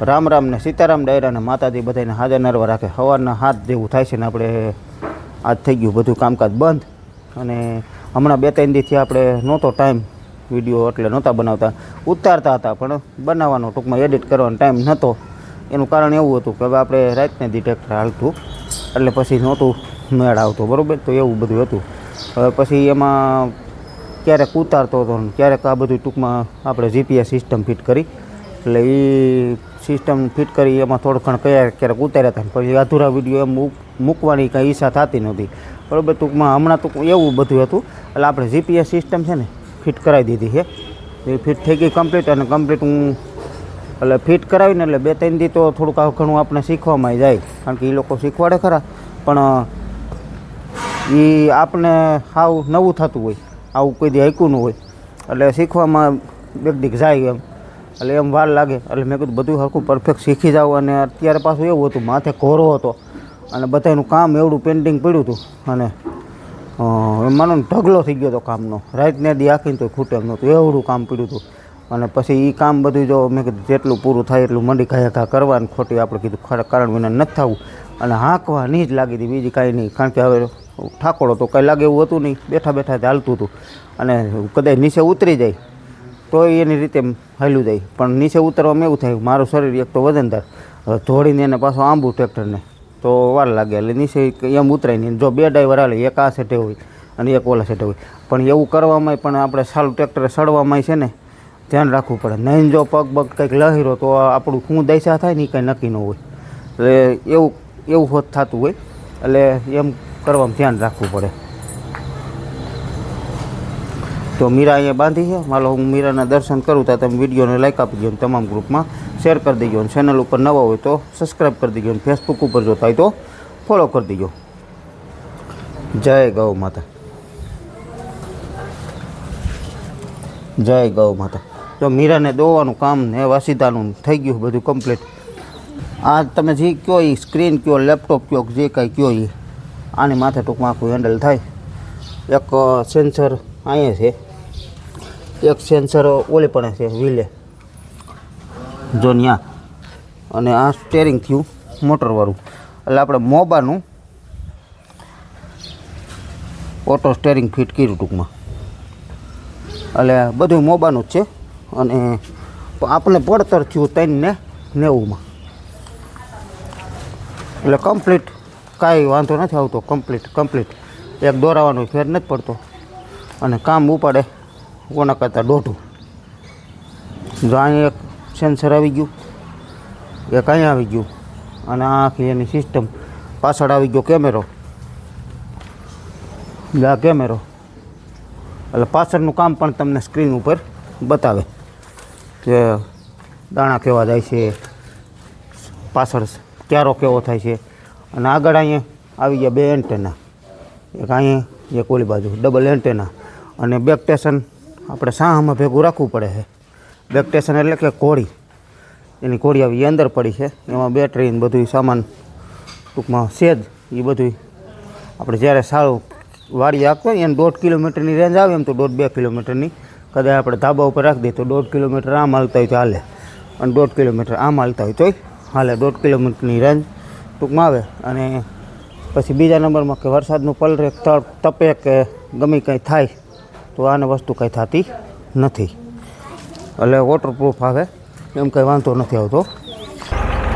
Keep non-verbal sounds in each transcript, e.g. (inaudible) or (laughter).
રામ રામને સીતારામ ડાયરા ને માતાજી બધાને હાજર નરવા રાખે. સવારના હાથ જેવું થાય છે ને આપણે આજ થઈ ગયું બધું કામકાજ બંધ. અને હમણાં બે ત્રણ દીથી આપણે નહોતો ટાઈમ વીડિયો એટલે નહોતા બનાવતા. ઉતારતા હતા પણ બનાવવાનો ટૂંકમાં એડિટ કરવાનો ટાઈમ નહોતો એનું કારણ એવું હતું કે હવે આપણે રાતને દી ટ્રેક્ટર હાલતું. એટલે પછી નહોતું મેળ આવતો, બરાબર? તો એવું બધું હતું. હવે પછી એમાં ક્યારેક ઉતારતો હતો ક્યારેક આ બધું ટૂંકમાં આપણે જીપીએસ સિસ્ટમ ફિટ કરી. એટલે એ સિસ્ટમ ફિટ કરી એમાં થોડું ઘણ ક્યારેક ક્યારેક ઉતાર્યા હતા. પછી અધૂરા વીડિયો એમ મૂક- મૂકવાની કાંઈ ઈચ્છા થતી નહોતી. બરાબર, ટૂંકમાં હમણાં ટૂંક એવું બધું હતું. એટલે આપણે જીપીએસ સિસ્ટમ છે ને ફિટ કરાવી દીધી છે. એ ફિટ થઈ ગઈ કમ્પ્લીટ અને કમ્પ્લીટ હું એટલે ફિટ કરાવીને એટલે બે ત્રણ દી તો થોડુંક ઘણું આપણે શીખવામાં જાય. કારણ કે એ લોકો શીખવાડે ખરા. પણ એ આપણે સાવ નવું થતું હોય. આવું કોઈ દી હાઈકું ન હોય. એટલે શીખવામાં બેક દીક જાય એમ. એટલે એમ વાર લાગે. એટલે મેં કીધું બધું સરખું પરફેક્ટ શીખી જાઉં. અને અત્યારે પાછું એવું હતું, માથે ઘોરો હતો. અને બધાનું કામ એવડું પેન્ટિંગ પડ્યું હતું. અને માનો ઢગલો થઈ ગયો હતો કામનો. રાતને દી આખીને તો ખૂટે એમ નહોતું. એવડું કામ પડ્યું હતું. અને પછી એ કામ બધું જો મેં કીધું જેટલું પૂરું થાય એટલું મંડી ખાયા ઘા કરવાનું ખોટી આપણે કીધું ખરા કારણ વિના નથી થવું. અને હાંકવા નહીં જ લાગી હતી બીજી કાંઈ નહીં. કારણ કે હવે ઠાકોડો તો કાંઈ લાગે એવું હતું નહીં. બેઠા બેઠા ચાલતું હતું. અને કદાચ નીચે ઉતરી જાય. તો એની રીતે હાલ્યું જાય. પણ નીચે ઉતરવામાં એવું થાય મારું શરીર એક તો વજનદાર ધોળીને એને પાછો આંબુ ટ્રેક્ટરને. તો વાર લાગે. એટલે નીચે એમ ઉતરાય નહીં જો બે ડ્રાઈવર હાલે, એક આ સેટે હોય અને એક ઓલા સેટે હોય. પણ એવું કરવામાં પણ આપણે સારું ટ્રેક્ટરે સડવામાં છે ને, ધ્યાન રાખવું પડે. નહીં જો પગ પગ કંઈક લહેરો તો આપણું શું દૈસા થાય ને એ કંઈ નક્કી ન હોય. એટલે એવું એવું હોત થતું હોય. એટલે એમ કરવામાં ધ્યાન રાખવું પડે. તો મીરા અહીંયા બાંધી છે. માલો હું મીરાના દર્શન કરું તો તમે વિડીયોને લાઈક આપી દો તમામ ગ્રુપમાં શેર કરી દેજો અને ચેનલ ઉપર નવા હોય તો સબસ્ક્રાઈબ કરી દેજો અને ફેસબુક ઉપર જોતા હોય તો ફોલો કરી દેજો. જય ગૌ માતા. જય ગૌ માતા. તો મીરાને દોવાનું કામ ને વાસીદાનું થઈ ગયું બધું કમ્પ્લીટ આ તમે જે કયો એ સ્ક્રીન કયો લેપટોપ કયો, જે કાંઈ કયો એ આની માથે ટૂંકમાં આખું હેન્ડલ થાય. એક સેન્સર અહીંયા છે. એક સેન્સર ઓલે પણ છે વ્હીલે જો ત્યાં અને આ સ્ટેરિંગ થયું મોટરવાળું એટલે આપણે મોબાનું ઓટો સ્ટેરિંગ ફિટ કર્યું ટૂંકમાં. એટલે બધું મોબાનું જ છે. અને આપણે પડતર થયું ત્રણને નેવુંમાં. એટલે કમ્પ્લીટ કાંઈ વાંધો નથી આવતો. કમ્પ્લીટ કમ્પ્લીટ એક દોરાવાનો ફેર નથી પડતો. અને કામ ઉપાડે કોના કરતાં દોઢું. જો અહીંયા એક સેન્સર આવી ગયું, એક અહીંયા આવી ગયું, અને આખી એની સિસ્ટમ પાછળ આવી ગયો કેમેરો એટલે આ કેમેરો એટલે પાછળનું કામ પણ તમને સ્ક્રીન ઉપર બતાવે કે દાણા કેવા જાય છે, પાછળ ક્યારો કેવો થાય છે, અને આગળ અહીંયા આવી ગયા બે એન્ટેના એક અહીંયા, એક ઓલી બાજુ ડબલ એન્ટેના અને બેક ટેશન આપણે સાહામાં ભેગું રાખવું પડે છે. બેક ટેશન એટલે કે કોળી. એની કોળી આવી અંદર પડી છે. એમાં બેટરી ને બધું સામાન ટૂંકમાં છે જ એ બધું આપણે જ્યારે સારું વાડી હોય એને દોઢ કિલોમીટરની રેન્જ આવે એમ તો દોઢ બે કિલોમીટરની. કદાચ આપણે ધાબા ઉપર રાખી દઈએ તો દોઢ કિલોમીટર આમ હાલતા હોય તો હાલે. અને દોઢ કિલોમીટર આમ હાલતા હોય તોય હાલે. દોઢ કિલોમીટરની રેન્જ ટૂંકમાં આવે. અને પછી બીજા નંબરમાં કે વરસાદનું પલરે તપ તપે કે ગમે કંઈ થાય તો આને વસ્તુ કંઈ થતી નથી. એટલે વોટરપ્રૂફ આવે. એમ કંઈ વાંધો નથી આવતો.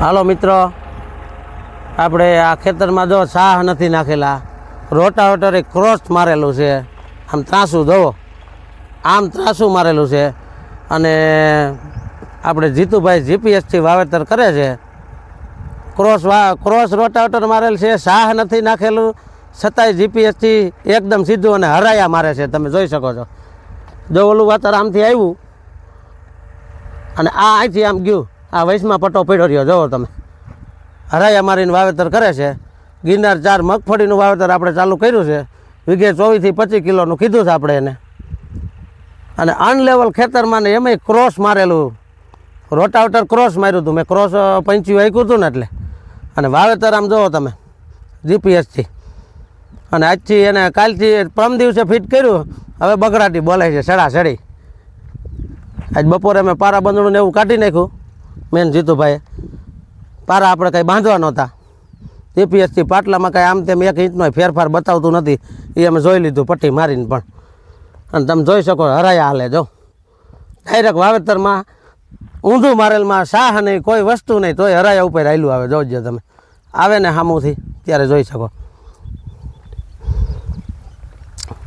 હાલો મિત્રો, આપણે આ ખેતરમાં જો સાહ નથી નાખેલા, રોટાવેટરે ક્રોસ મારેલું છે. આમ ત્રાસું જવો આમ ત્રાસું મારેલું છે. અને આપણે જીતુભાઈ જીપીએસથી વાવેતર કરે છે. ક્રોસ ક્રોસ રોટાવેટર મારેલ છે સાહ નથી નાખેલું. છતાંય જીપીએસથી એકદમ સીધું અને હરાયા મારે છે, તમે જોઈ શકો છો. જો ઓલું વાતર આમથી આવ્યું અને આ અહીંથી આમ ગયું, આ વૈશમાં પટ્ટો પડ્યો રહ્યો જુઓ તમે. હરાયા મારીને વાવેતર કરે છે. ગિરનાર ચાર મગફળીનું વાવેતર આપણે ચાલુ કર્યું છે. વીઘે ચોવીસથી પચીસ કિલોનું કીધું છે આપણે એને. અને અનલેવલ ખેતરમાં ને એમાંય ક્રોસ મારેલું. રોટાવટર ક્રોસ માર્યું હતું. મેં ક્રોસ પંચ્યું આંક્યું હતું ને એટલે. અને વાવેતર આમ જુઓ તમે જીપીએસથી અને આજથી એને કાલથી પરમ દિવસે ફિટ કર્યું. હવે બગડાટી બોલાય છે, સડા સડી. આજ બપોરે મેં પારા બંધણું ને એવું કાઢી નાખ્યું, મેન જીતુભાઈએ. પારા આપણે કંઈ બાંધવા નહોતા. જીપીએસથી પાટલામાં કાંઈ આમ તેમ એક ઇંચનો ફેરફાર બતાવતું નથી. એ અમે જોઈ લીધું, પટ્ટી મારીને પણ. અને તમે જોઈ શકો, હરાયા હાલે, જો. ડાયરેક્ટ વાવેતરમાં ઊંધું મારેલમાં શાહ નહીં, કોઈ વસ્તુ નહીં, તોય હરાયા ઉપર આવેલું આવે, જોજો તમે. આવે ને સામુથી ત્યારે જોઈ શકો.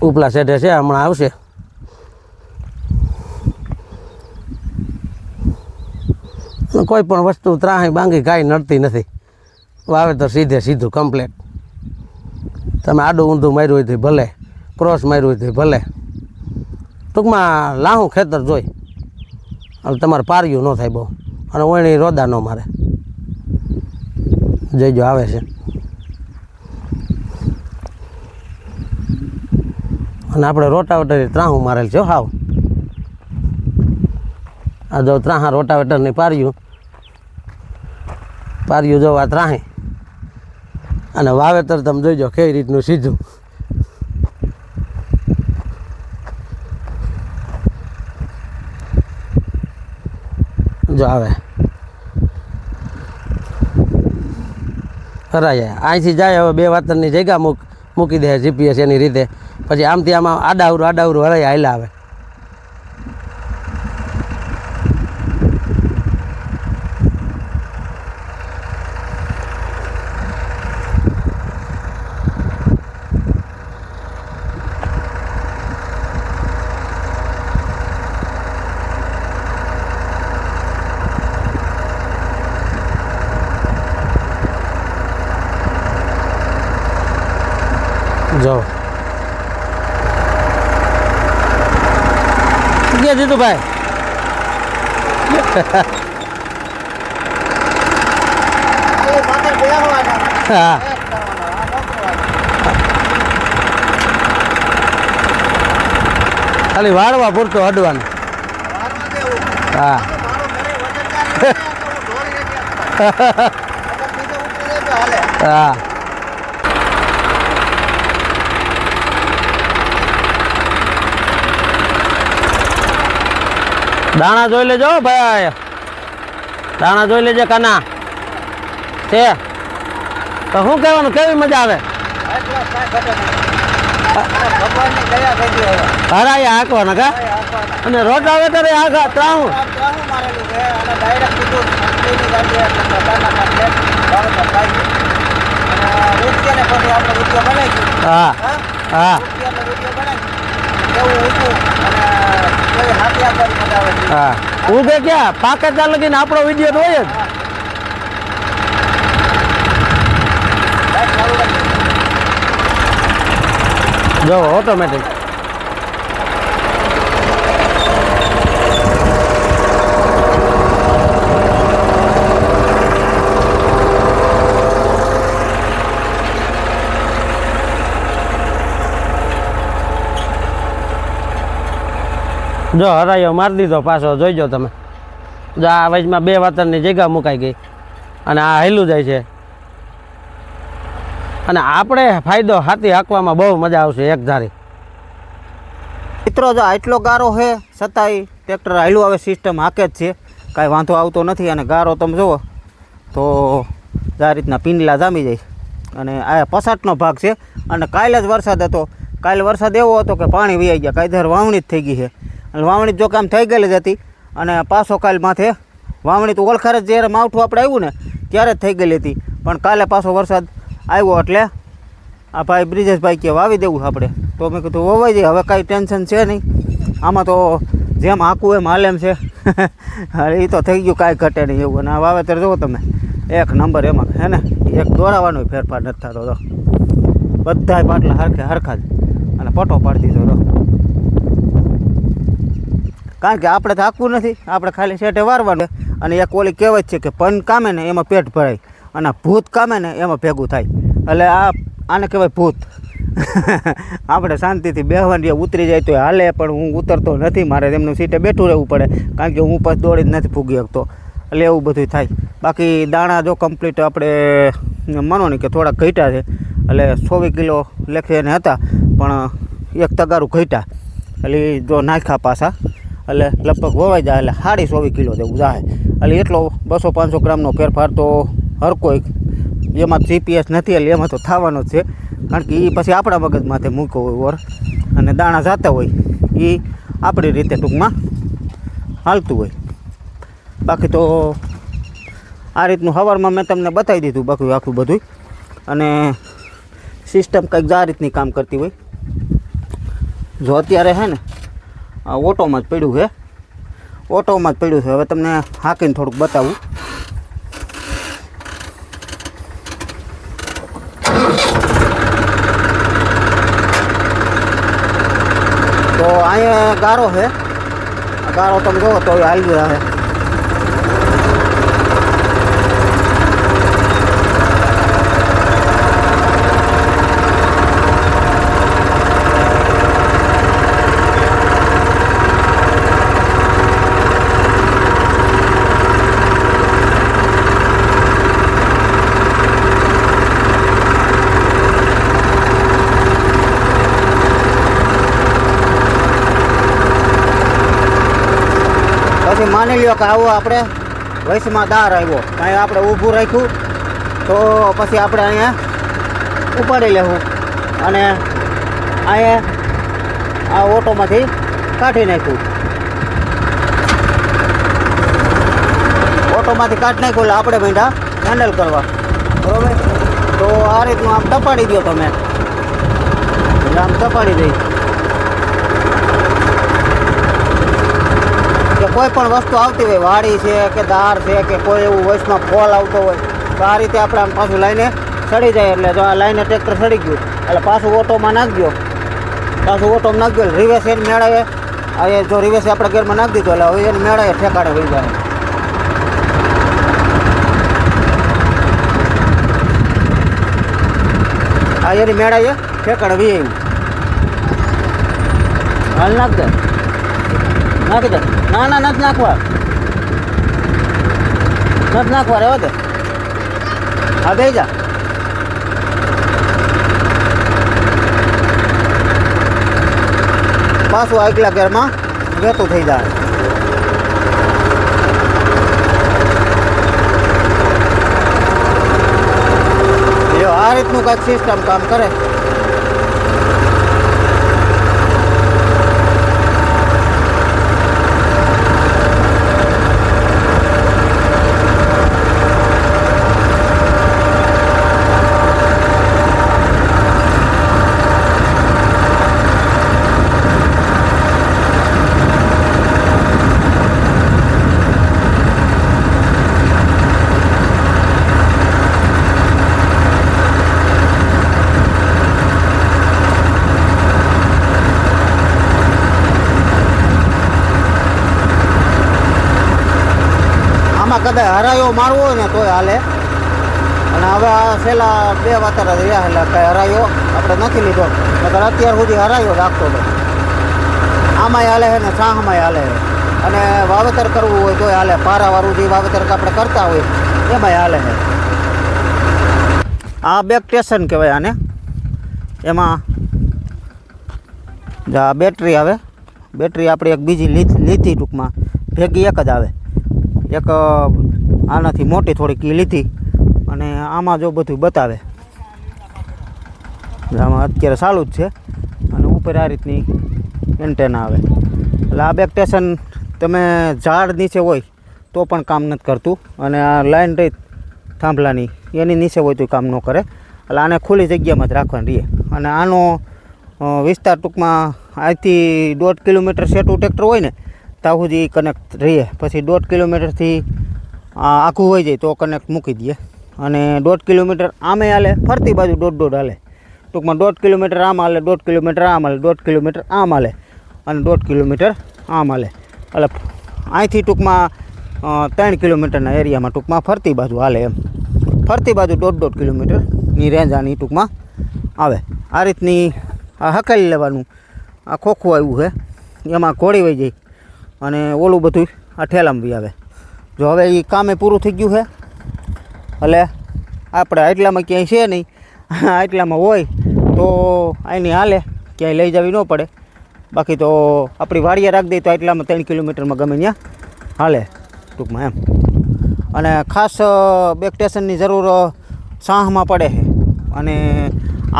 ઉપલા સેઢે છે, હમણાં આવશે. કોઈ પણ વસ્તુ ત્રાહી બાંગી કાંઈ નડતી નથી. વાવેતર સીધે સીધું કમ્પ્લેટ તમે આડું ઊંધું માર્યું હોય તો ભલે ક્રોસ માર્યું હોય તો ભલે. ટૂંકમાં લાહું ખેતર જોઈ. હવે તમારે પાર્યું ન થાય બહુ. અને ઓણી રોદા ન મારે. જઈજો આવે છે. અને આપણે રોટાવેટર ત્રાહું મારેલ છે હાવ. આ જો ત્રાહા રોટાવેટરની પાર્યું પાર્યું જો આ ત્રાહી. અને વાવેતર તમે જોઈજો કેવી રીતનું સીધું. જો આવે. હરાય. અહીંથી જાય હવે બે વાતરની જગ્યા મૂક. મૂકી દે જીપીએસ એની રીતે. પછી આમથી આમાં આડાવરું આડાવરું હરાય હાલ્યા આવે. જો ગયા જીતુભાઈ હા. ખાલી વાળવા પૂરતો અડવાનું. હા. હા. દાણા જોઈ લેજો ભાઈ. દાણા જોઈ લેજે કાના. છે. તો શું કહેવાનું? કેવી મજા આવે? હરાયા હાંકવાના અને રોટાવેટર એ આખા ત્રાહું? હા હા. હા. ઉગે ક્યાં? પાકે ત્યાં લગીને આપણો વીડિયો તો હોય જો. ઓટોમેટિક જો હરાયો, મારી દીધો પાછો જોઈજો તમે. જો આ વચમાં બે વાતરની જગ્યા મુકાઈ ગઈ. અને આ હેલું જાય છે. અને આપણે ફાયદો હાથી હાંકવામાં બહુ મજા આવશે એક ધારી. મિત્રો, જો આટલો ગારો છે છતાંય ટ્રેક્ટર હાલ્યું આવે સિસ્ટમ હાકે જ છે. કાંઈ વાંધો આવતો નથી. અને ગારો તમે જુઓ, તો આ રીતના પીંડલા જામી જાય. અને આ પસાટનો ભાગ છે. અને કાલે જ વરસાદ હતો. કાલે વરસાદ એવો હતો કે પાણી વહી ગયા. કાયદેસર વાવણી જ થઈ ગઈ છે. વાવણી જો કામ થઈ ગયેલી જ હતી અને પાછો કાલ માથે વાવણી તો ઓળખાર જ જ્યારે માવઠું આપણે આવ્યું ને ત્યારે જ થઈ ગયેલી હતી. પણ કાલે પાછો વરસાદ આવ્યો એટલે આ ભાઈ બ્રિજેશભાઈ કે વાવી દેવું આપણે. તો મેં કીધું વવાઈ જાય હવે કાંઈ ટેન્શન છે નહીં. આમાં તો જેમ આખું એમ હાલ એમ છે (laughs) એ તો થઈ ગયું કાંઈ ઘટે નહીં એવું. અને આ વાવેતર જુઓ તમે, એક નંબર એમાં હે ને, એક દોરાવાનો ફેરફાર નથી થતો તો. બધાય પાટલા હરખે હરખા જ. અને પટો પાડી દીધો તો. કારણ કે આપણે થાકવું નથી. આપણે ખાલી શેઠે વારવાનું. અને એક ઓલી કહેવત છે કે પન કામે ને એમાં પેટ ભરાય. અને ભૂત કામે ને એમાં ભેગું થાય. એટલે આ આને કહેવાય ભૂત. (laughs) આપણે શાંતિથી બેહવાની ઉતરી જાય તો હાલે, પણ હું ઉતરતો નથી. મારે તેમનું સીટે બેઠું રહેવું પડે. કારણ કે હું પછી દોડી જ નથી ફૂગી શકતો. એટલે એવું બધું થાય. બાકી દાણા જો કમ્પ્લીટ આપણે માનો ને કે થોડાક ઘટ્યા છે. એટલે ચોવીસ કિલો લેખે હતા, પણ એક તગારું ઘટ્યા. એટલે જો નાખ્યા પાછા. એટલે લગભગ વવાઈ જાય, એટલે સાડી ચોવીસ કિલો જેવું જાય. એટલે એટલો બસો પાંચસો ગ્રામનો ફેરફાર તો હર કોઈ એમાં જીપીએસ નથી, એટલે એમાં તો થવાનો જ છે. કારણ કે એ પછી આપણા મગજમાંથી માથે મૂક્યો હોય ઓર. અને દાણા જાતા હોય એ આપણી રીતે ટૂંકમાં હાલતું હોય. બાકી તો આ રીતનું સવારમાં મેં તમને બતાવી દીધું બાકી આખું બધું અને સિસ્ટમ કંઈક આ રીતની કામ કરતી હોય. જો અત્યારે છે ને ઓટોમાં જ પડ્યું છે. ઓટોમાં જ પડ્યું છે. હવે તમને હાંકીને થોડુંક બતાવું. તો અહીંયા ગારો છે. ગારો તમે જોવો તો હાલી રહે પછી કે આવો આપણે વયસમાં દાર આવ્યો. કાંઈ આપણે ઊભું રાખ્યું, તો પછી આપણે અહીંયા ઉપાડી લેવું. અને અહીંયા આ ઓટોમાંથી કાઢી નાખ્યું. ઓટોમાંથી કાઢી નાખ્યું એટલે આપણે બેઠા હેન્ડલ કરવા. બરોબર? તો આ રીતનું આમ ટપાડી દો તમે. આમ ટપાડી દઈ. કોઈ પણ વસ્તુ આવતી હોય, વાડી છે કે દાળ છે કે કોઈ એવું વચમાં ફોલ આવતો હોય, તો આ રીતે આપણે આમ પાછું લાઈને સડી જાય એટલે જો આ લાઈને ટ્રેક્ટર સડી ગયું, એટલે પાછું ઓટોમાં નાખજો. પાછું ઓટોમાં નાખજો, એટલે રિવેસ એને મેળવે. હવે જો રિવેસ આપણે ગેરમાં નાખી દીધો, એટલે હવે એને મેળવે, ઠેકાણે હોઈ જાય. આ એની મેળાએ ઠેકાણે વી હાલ નાખ દે. નાખી દે ના ના નથી નાખવા નથી નાખવા રહેવા દે હા બે જા પાછું આગલા ઘરમાં વેતું થઈ જાય જો આ રીતનું કંઈક સિસ્ટમ કામ કરે. આમાં કદાચ હરાયો મારવો હોય ને તોય હાલે. અને હવે આ છેલ્લા બે વાતર રહ્યા એટલે કઈ હરાયો આપણે નથી લીધો. નકર અત્યાર સુધી હરાયો રાખતો હતો આમાંય હાલે છે ને સાહમાંય હાલે છે. અને વાવેતર કરવું હોય તોય હાલે. પારાવાળું જે વાવેતર આપણે કરતા હોય, એમાંય હાલે છે. આ બેક સ્ટેશન કહેવાય આને. એમાં બેટરી આવે. બેટરી આપણી એક બીજી લીધી લીધી ટૂંકમાં ભેગી એક જ આવે. એક આનાથી મોટી થોડીક લીધી અને આમાં જો બધું બતાવે. આમાં અત્યારે ચાલુ જ છે અને ઉપર આ રીતની એન્ટેના આવે. એટલે આ બેક સ્ટેશન તમે ઝાડ નીચે હોય તો પણ કામ નથી કરતું અને આ લાઈન રહી થાંભલાની, એની નીચે હોય તો કામ ન કરે. એટલે આને ખુલ્લી જગ્યામાં જ રાખવાની રહીએ. અને આનો વિસ્તાર ટૂંકમાં અહીંથી દોઢ કિલોમીટર સેટું ટ્રેક્ટર હોય ને ત્યાં સુધી કનેક્ટ રહીએ. પછી દોઢ કિલોમીટરથી આખું હોઈ જાય તો કનેક્ટ મૂકી દઈએ. અને દોઢ કિલોમીટર આમે હાલે, ફરતી બાજુ દોઢ દોઢ હાલે. ટૂંકમાં દોઢ કિલોમીટર આમ હાલે, દોઢ કિલોમીટર આમ હાલે, દોઢ કિલોમીટર આમ હાલે, અને દોઢ કિલોમીટર આમ હાલે. એટલે અહીંથી ટૂંકમાં ત્રણ કિલોમીટરના એરિયામાં ટૂંકમાં ફરતી બાજુ હાલે એમ. ફરતી બાજુ દોઢ દોઢ કિલોમીટરની રેન્જ આની ટૂંકમાં આવે. આ રીતની હકાલી લેવાનું, આ ખોખું આવ્યું છે. એમાં ઘોડી વહી જાય. અને ઓલું બધું આ ઠેલામાં બી આવે. જો હવે એ કામે પૂરું થઈ ગયું છે. એટલે આપણે આટલામાં ક્યાંય છે નહીં. આટલામાં હોય તો અહીંની હાલે ક્યાંય લઈ જવી ન પડે. બાકી તો આપણી વાડીએ રાખી દઈએ તો આટલામાં ત્રણ કિલોમીટરમાં ગમે ત્યાં હાલે ટૂંકમાં એમ. અને ખાસ બેક સ્ટેશનની જરૂર સાહમાં પડે છે. અને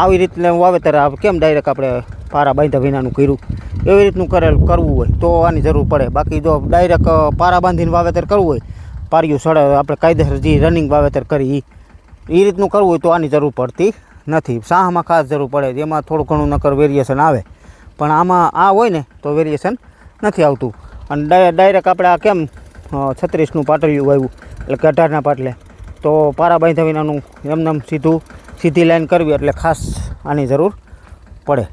આવી રીતના વાવેતર કેમ ડાયરેક્ટ આપણે પારા બાંધ્યા વિનાનું કર્યું? એવી રીતનું કરેલ કરવું હોય, તો આની જરૂર પડે. બાકી જો ડાયરેક્ટ પારા બાંધીને વાવેતર કરવું હોય, પારિયું સડે, આપણે કાયદેસર જે રનિંગ વાવેતર કરી એ રીતનું કરવું હોય તો આની જરૂર પડતી નથી. શાહમાં ખાસ જરૂર પડે એમાં થોડું ઘણું નકર વેરિએશન આવે. પણ આમાં આ હોય ને, તો વેરિએશન નથી આવતું. અને ડાય ડાયરેક્ટ આપણે આ કેમ છત્રીસનું પાટલિયું વાવ્યું, એટલે કે અઢારના પાટલે, તો પારા બાંધ્યા વિનાનું એમને સીધું, સીધી લાઈન કરવી એટલે ખાસ આની જરૂર પડે.